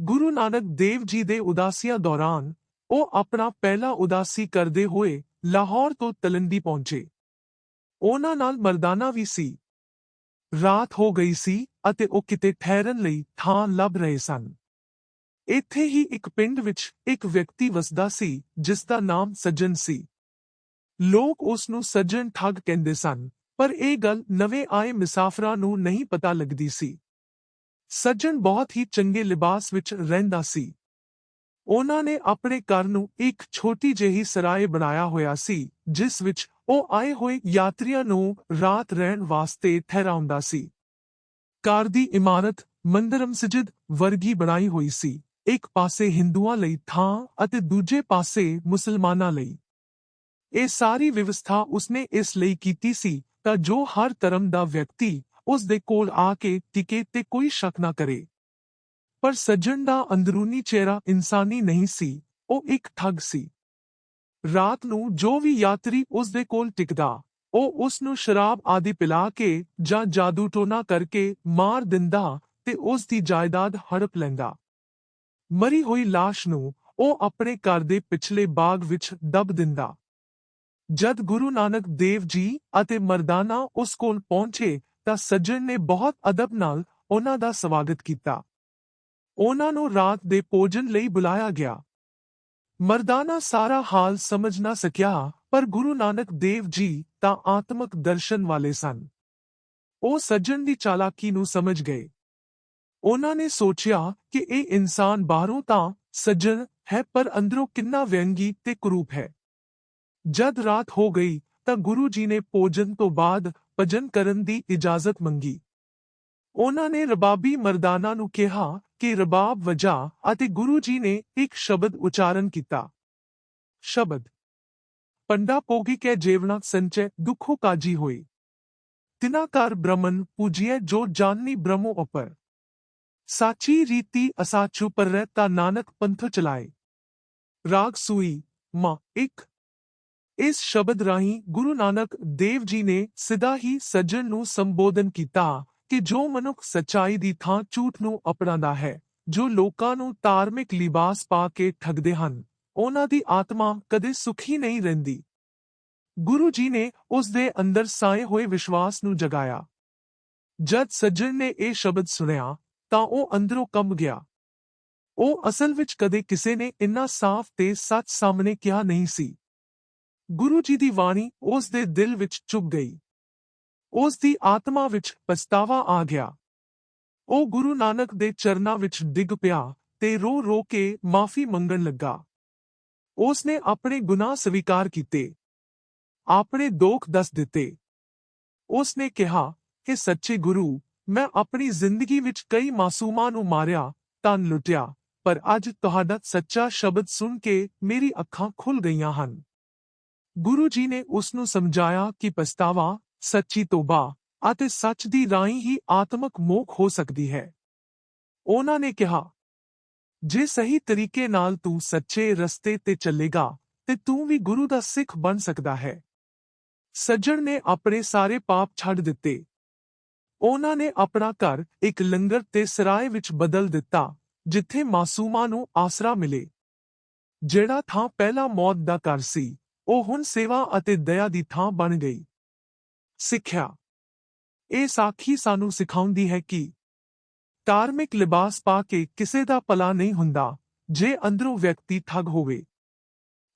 ਗੁਰੂ ਨਾਨਕ ਦੇਵ ਜੀ ਦੇ ਉਦਾਸੀਆਂ ਦੌਰਾਨ ਉਹ ਆਪਣਾ ਪਹਿਲਾ ਉਦਾਸੀ ਕਰਦੇ ਹੋਏ ਲਾਹੌਰ ਤੋਂ ਤਲੰਦੀ ਪਹੁੰਚੇ। ਉਹਨਾਂ ਨਾਲ ਮਰਦਾਨਾ ਵੀ ਸੀ। ਰਾਤ ਹੋ ਗਈ ਸੀ ਅਤੇ ਉਹ ਕਿਤੇ ਠਹਿਰਨ ਲਈ ਥਾਂ ਲੱਭ ਰਹੇ ਸਨ। ਇੱਥੇ ਹੀ ਇੱਕ ਪਿੰਡ ਵਿੱਚ ਇੱਕ ਵਿਅਕਤੀ ਵਸਦਾ ਸੀ, ਜਿਸ ਦਾ ਨਾਮ ਸੱਜਣ ਸੀ। ਲੋਕ ਉਸ ਨੂੰ ਸੱਜਣ ਠੱਗ ਕਹਿੰਦੇ ਸਨ, ਪਰ ਇਹ ਗੱਲ ਨਵੇਂ ਆਏ ਮੁਸਾਫਰਾਂ ਨੂੰ ਨਹੀਂ ਪਤਾ ਲੱਗਦੀ ਸੀ। ਸੱਜਣ ਬਹੁਤ ਹੀ ਚੰਗੇ ਲਿਬਾਸ ਵਿੱਚ ਰਹਿੰਦਾ ਸੀ। ਉਹਨਾਂ ਨੇ ਆਪਣੇ ਘਰ ਨੂੰ ਇੱਕ ਛੋਟੀ ਜਿਹੀ ਸਰਾਏ ਬਣਾਇਆ ਹੋਇਆ ਸੀ, ਜਿਸ ਵਿੱਚ ਉਹ ਆਏ ਹੋਏ ਯਾਤਰੀਆਂ ਨੂੰ ਰਾਤ ਰਹਿਣ ਵਾਸਤੇ ਠਹਿਰਾਉਂਦਾ ਸੀ। ਘਰ ਦੀ ਇਮਾਰਤ ਮੰਦਰ ਮਸਜਿਦ ਵਰਗੀ ਬਣਾਈ ਹੋਈ ਸੀ, ਇੱਕ ਪਾਸੇ ਹਿੰਦੂਆਂ ਲਈ ਥਾਂ ਅਤੇ ਦੂਜੇ ਪਾਸੇ ਮੁਸਲਮਾਨਾਂ ਲਈ। ਇਹ ਸਾਰੀ ਵਿਵਸਥਾ ਉਸਨੇ ਇਸ ਲਈ ਕੀਤੀ ਸੀ ਤਾਂ ਜੋ ਹਰ ਧਰਮ ਦਾ ਵਿਅਕਤੀ ਉਸ ਦੇ ਕੋਲ ਆ ਕੇ ਟਿਕੇ ਤੇ ਕੋਈ ਸ਼ੱਕ ਨਾ ਕਰੇ। ਪਰ ਸੱਜਣ ਦਾ ਅੰਦਰੂਨੀ ਚਿਹਰਾ ਇਨਸਾਨੀ ਨਹੀਂ ਸੀ, ਉਹ ਇੱਕ ਠੱਗ ਸੀ। ਰਾਤ ਨੂੰ ਜੋ ਵੀ ਯਾਤਰੀ ਉਸ ਦੇ ਕੋਲ ਟਿਕਦਾ, ਉਹ ਉਸ ਨੂੰ ਸ਼ਰਾਬ ਆਦਿ ਪਿਲਾ ਕੇ ਜਾਂ ਜਾਦੂ ਟੋਨਾ ਕਰਕੇ ਮਾਰ ਦਿੰਦਾ ਤੇ ਉਸ ਦੀ ਜਾਇਦਾਦ ਹੜਪ ਲੈਂਦਾ। ਮਰੀ ਹੋਈ লাশ ਨੂੰ ਉਹ ਆਪਣੇ ਘਰ ਦੇ ਪਿਛਲੇ ਬਾਗ ਵਿੱਚ ਦਬ ਦਿੰਦਾ। ਜਦ ਗੁਰੂ ਨਾਨਕ ਦੇਵ ਜੀ ਅਤੇ ਮਰਦਾਨਾ ਉਸ ਕੋਲ ਪਹੁੰਚੇ ਤਾਂ ਸੱਜਣ ਨੇ ਬਹੁਤ ਅਦਬ ਨਾਲ ਉਹਨਾਂ ਦਾ ਸਵਾਗਤ ਕੀਤਾ। ਉਹਨਾਂ ਨੂੰ ਰਾਤ ਦੇ ਭੋਜਨ ਲਈ ਬੁਲਾਇਆ ਗਿਆ। ਮਰਦਾਨਾ ਸਾਰਾ ਹਾਲ ਸਮਝ ਨਾ ਸਕਿਆ, ਪਰ ਗੁਰੂ ਨਾਨਕ ਦੇਵ ਜੀ ਤਾਂ ਆਤਮਿਕ ਦਰਸ਼ਨ ਵਾਲੇ ਸਨ। ਉਹ ਸੱਜਣ ਦੀ ਚਾਲਾਕੀ ਨੂੰ ਸਮਝ ਗਏ। ਉਹਨਾਂ ਨੇ ਸੋਚਿਆ ਕਿ ਇਹ ਇਨਸਾਨ ਬਾਹਰੋਂ ਤਾਂ ਸੱਜਣ ਹੈ, ਪਰ ਅੰਦਰੋਂ ਕਿੰਨਾ ਵਿਅੰਗੀ ਤੇ ਕਰੂਪ ਹੈ। ਜਦ ਰਾਤ ਹੋ ਗਈ ਤਾਂ ਗੁਰੂ ਜੀ ਨੇ ਭੋਜਨ ਤੋਂ ਬਾਅਦ ਭਜਨ ਕਰਨ ਦੀ ਇਜਾਜ਼ਤ ਮੰਗੀ। ਉਹਨਾਂ ਨੇ ਰਬਾਬੀ ਮਰਦਾਨਾ ਨੂੰ ਕਿਹਾ ਕਿ ਰਬਾਬ ਵਜਾ ਅਤੇ ਗੁਰੂ ਜੀ ਨੇ ਇੱਕ ਸ਼ਬਦ ਉਚਾਰਨ ਕੀਤਾ। ਸ਼ਬਦ। ਪੰਡਾ ਪੋਗੀ ਕੇ ਜੀਵਨਾ ਸੰਚੈ ਦੁੱਖੋ ਕਾਜੀ ਹੋਈ ਤਿਨਾਕਾਰ ਬ੍ਰਹਮਨ ਪੂਜੀਏ ਜੋ ਜਾਨਨੀ ਬ੍ਰਹਮੋ ਉਪਰ ਸਾਚੀ ਰੀਤੀ ਅਸਾਚੂ ਪਰ ਰਹਿਤਾ ਨਾਨਕ ਪੰਥ ਚਲਾਏ। ਰਾਗ ਸੂਈ ਮਾ ਇੱਕ ਇਸ ਸ਼ਬਦ ਰਾਹੀਂ ਗੁਰੂ ਨਾਨਕ ਦੇਵ ਜੀ ਨੇ ਸਿੱਧਾ ਹੀ ਸੱਜਣ ਨੂੰ ਸੰਬੋਧਨ ਕੀਤਾ ਕਿ ਜੋ ਮਨੁੱਖ ਸਚਾਈ ਦੀ ਥਾਂ ਝੂਠ ਨੂੰ ਅਪਣਾਉਂਦਾ ਹੈ, ਜੋ ਲੋਕਾਂ ਨੂੰ ਧਾਰਮਿਕ ਲਿਬਾਸ ਪਾ ਕੇ ਠੱਗਦੇ ਹਨ, ਉਹਨਾਂ ਦੀ ਆਤਮਾ ਕਦੇ ਸੁਖੀ ਨਹੀਂ ਰਹਿੰਦੀ। ਗੁਰੂ ਜੀ ਨੇ ਉਸ ਦੇ ਅੰਦਰ ਸਾਏ ਹੋਏ ਵਿਸ਼ਵਾਸ ਨੂੰ ਜਗਾਇਆ। ਜਦ ਸੱਜਣ ਨੇ ਇਹ ਸ਼ਬਦ ਸੁਣਿਆ, ਤਾਂ ਉਹ ਅੰਦਰੋਂ ਕੰਬ ਗਿਆ। ਉਹ ਅਸਲ ਵਿੱਚ ਕਦੇ ਕਿਸੇ ਨੇ ਇੰਨਾ ਸਾਫ਼ ਤੇ ਸੱਚ ਸਾਹਮਣੇ ਕਿਹਾ ਨਹੀਂ ਸੀ। ਗੁਰੂ ਜੀ ਦੀ ਬਾਣੀ ਉਸ ਦੇ ਦਿਲ ਵਿੱਚ ਚੁੱਭ ਗਈ। ਉਸ ਦੀ ਆਤਮਾ ਵਿੱਚ ਪਛਤਾਵਾ ਆ ਗਿਆ। ਉਹ ਗੁਰੂ ਨਾਨਕ ਦੇ ਚਰਨਾਂ ਵਿੱਚ ਡਿੱਗ ਪਿਆ ਤੇ ਰੋ ਰੋ ਕੇ ਮਾਫੀ ਮੰਗਣ ਲੱਗਾ। ਉਸ ਨੇ ਆਪਣੇ ਗੁਨਾਹ ਸਵੀਕਾਰ ਕੀਤੇ। ਆਪਣੇ ਦੋਖ ਦੱਸ ਦਿੱਤੇ। ਉਸ ਨੇ ਕਿਹਾ ਕਿ, ਸੱਚੇ ਗੁਰੂ, ਮੈਂ ਆਪਣੀ ਜ਼ਿੰਦਗੀ ਵਿੱਚ ਕਈ ਮਾਸੂਮਾਂ ਨੂੰ ਮਾਰਿਆ, ਤਨ ਲੁੱਟਿਆ, ਪਰ ਅੱਜ ਤੁਹਾਡਾ ਸੱਚਾ ਸ਼ਬਦ ਸੁਣ ਕੇ ਮੇਰੀ ਅੱਖਾਂ ਖੁੱਲ ਗਈਆਂ ਹਨ। ਗੁਰੂ ਜੀ ਨੇ ਉਸ ਨੂੰ ਸਮਝਾਇਆ ਕਿ ਪਛਤਾਵਾ ਸੱਚੀ ਤੋਬਾ ਅਤੇ ਸੱਚ ਦੀ ਰਾਹੀਂ ਹੀ ਆਤਮਕ ਮੋਖ ਹੋ ਸਕਦੀ ਹੈ। ਉਹਨਾਂ ਨੇ ਕਿਹਾ, ਜੇ ਸਹੀ ਤਰੀਕੇ ਨਾਲ ਤੂੰ ਸੱਚੇ ਰਸਤੇ ਤੇ ਚੱਲੇਗਾ, ਤੇ ਤੂੰ ਵੀ ਗੁਰੂ ਦਾ ਸਿੱਖ ਬਣ ਸਕਦਾ ਹੈ। ਸੱਜਣ ਨੇ ਆਪਣੇ ਸਾਰੇ ਪਾਪ ਛੱਡ ਦਿੱਤੇ। ਉਹਨਾਂ ਨੇ ਆਪਣਾ ਘਰ ਇੱਕ ਲੰਗਰ ਤੇ ਸਰਾਏ ਵਿੱਚ ਬਦਲ ਦਿੱਤਾ, ਜਿੱਥੇ ਮਾਸੂਮਾਂ ਨੂੰ ਆਸਰਾ ਮਿਲੇ। ਜਿਹੜਾ ਥਾਂ ਪਹਿਲਾ ਮੌਤ ਦਾ ਘਰ ਸੀ ਉਹ ਹੁਣ ਸੇਵਾ ਅਤੇ ਦਇਆ ਦੀ ਥਾਂ ਬਣ ਗਈ। ਸਿੱਖਿਆ। ਇਹ ਸਾਖੀ ਸਾਨੂੰ ਸਿਖਾਉਂਦੀ ਹੈ ਕਿ ਧਾਰਮਿਕ ਲਿਬਾਸ ਪਾ ਕੇ ਕਿਸੇ ਦਾ ਭਲਾ ਨਹੀਂ ਹੁੰਦਾ, ਜੇ ਅੰਦਰੋਂ ਵਿਅਕਤੀ ਠੱਗ ਹੋਵੇ।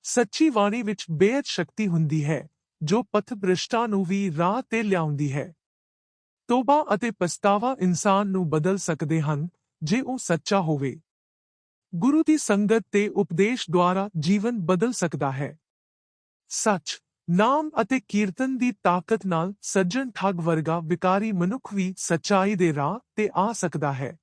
ਸੱਚੀ ਬਾਣੀ ਵਿੱਚ ਬੇਅਦ ਸ਼ਕਤੀ ਹੁੰਦੀ ਹੈ, ਜੋ ਪਥਭ੍ਰਿਸ਼ਟਾਂ ਨੂੰ ਵੀ ਰਾਹ ਤੇ ਲਿਆਉਂਦੀ ਹੈ। ਤੋਬਾ ਅਤੇ ਪਛਤਾਵਾ ਇਨਸਾਨ ਨੂੰ ਬਦਲ ਸਕਦੇ ਹਨ, ਜੇ ਉਹ ਸੱਚਾ ਹੋਵੇ। ਗੁਰੂ ਦੀ ਸੰਗਤ ਤੇ ਉਪਦੇਸ਼ ਦੁਆਰਾ ਜੀਵਨ ਬਦਲ ਸਕਦਾ ਹੈ। ਸੱਚ, ਨਾਮ ਅਤੇ ਕੀਰਤਨ ਦੀ ਤਾਕਤ ਨਾਲ ਸੱਜਣ ਠੱਗ ਵਰਗਾ ਵਿਕਾਰੀ ਮਨੁੱਖ ਵੀ ਸੱਚਾਈ ਦੇ ਰਾਹ ਤੇ ਆ ਸਕਦਾ ਹੈ।